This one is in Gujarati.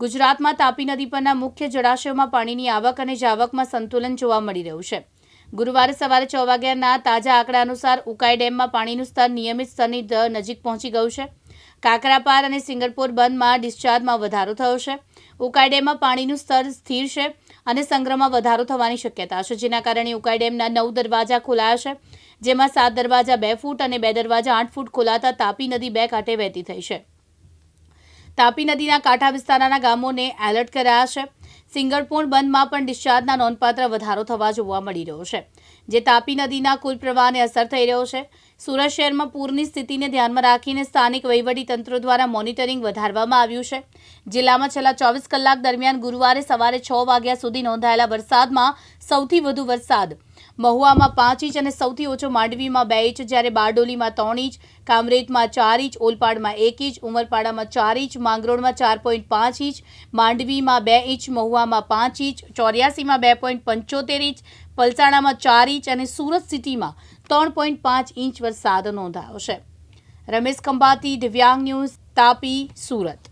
ગુજરાતમાં તાપી નદી પરના મુખ્ય જળાશયોમાં પાણીની આવક અને જાવકમાં સંતુલન જોવા મળી રહ્યું છે. ગુરુવારે સવારે છ વાગ્યાના તાજા આંકડા અનુસાર ઉકાઈ ડેમમાં પાણીનું સ્તર નિયમિત સ્તરની નજીક પહોંચી ગયું છે. કાકરાપાર અને સિંગરપુર બંધમાં ડિસ્ચાર્જમાં વધારો થયો છે. ઉકાઈ ડેમમાં પાણીનું સ્તર સ્થિર છે અને સંગ્રહમાં વધારો થવાની શક્યતા છે, જેના કારણે ઉકાઈ ડેમના નવ દરવાજા ખોલાયા છે, જેમાં સાત દરવાજા બે ફૂટ અને બે દરવાજા આઠ ફૂટ ખોલાતા તાપી નદી બે કાંઠે વહેતી થઈ છે. તાપી નદીના કાંઠા વિસ્તારના ગામોને એલર્ટ કરાયા છે. સિંગરપોર બંધમાં પણ ડિસ્ચાર્જના નોંધપાત્ર વધારો થવા જોવા મળી રહ્યો છે. જે તાપી નદીના કુલ પ્રવાહને અસર થઈ રહ્યો છે. સુરત શહેરમાં પૂરની સ્થિતિને ધ્યાનમાં રાખીને સ્થાનિક વહીવટીતંત્રો દ્વારા મોનિટરિંગ વધારવામાં આવ્યું છે. જિલ્લામાં છેલ્લા ચોવીસ કલાક દરમિયાન ગુરુવારે સવારે છ વાગ્યા સુધી નોંધાયેલા વરસાદમાં સૌથી વધુ વરસાદ મહુવામાં પાંચ ઇંચ અને સૌથી ઓછો માંડવીમાં બે ઇંચ, જ્યારે બારડોલીમાં ત્રણ ઇંચ કામરેજમાં ચાર ઇંચ, ઓલપાડમાં એક ઇંચ, ઉમરપાડામાં ચાર ઇંચ, માંગરોળમાં ચાર પોઈન્ટ પાંચ ઇંચ, માંડવીમાં બે ઇંચ, મહુવામાં પાંચ ઇંચ, ચોર્યાસીમાં બે પોઈન્ટ પંચોતેર ઇંચ, પલસાણામાં ચાર ઇંચ અને સુરત સિટીમાં ત્રણ પોઈન્ટ પાંચ ઇંચ વરસાદ નોંધાયો છે. રમેશ ખંભાતી દિવ્યાંગ ન્યૂઝ તાપી સુરત.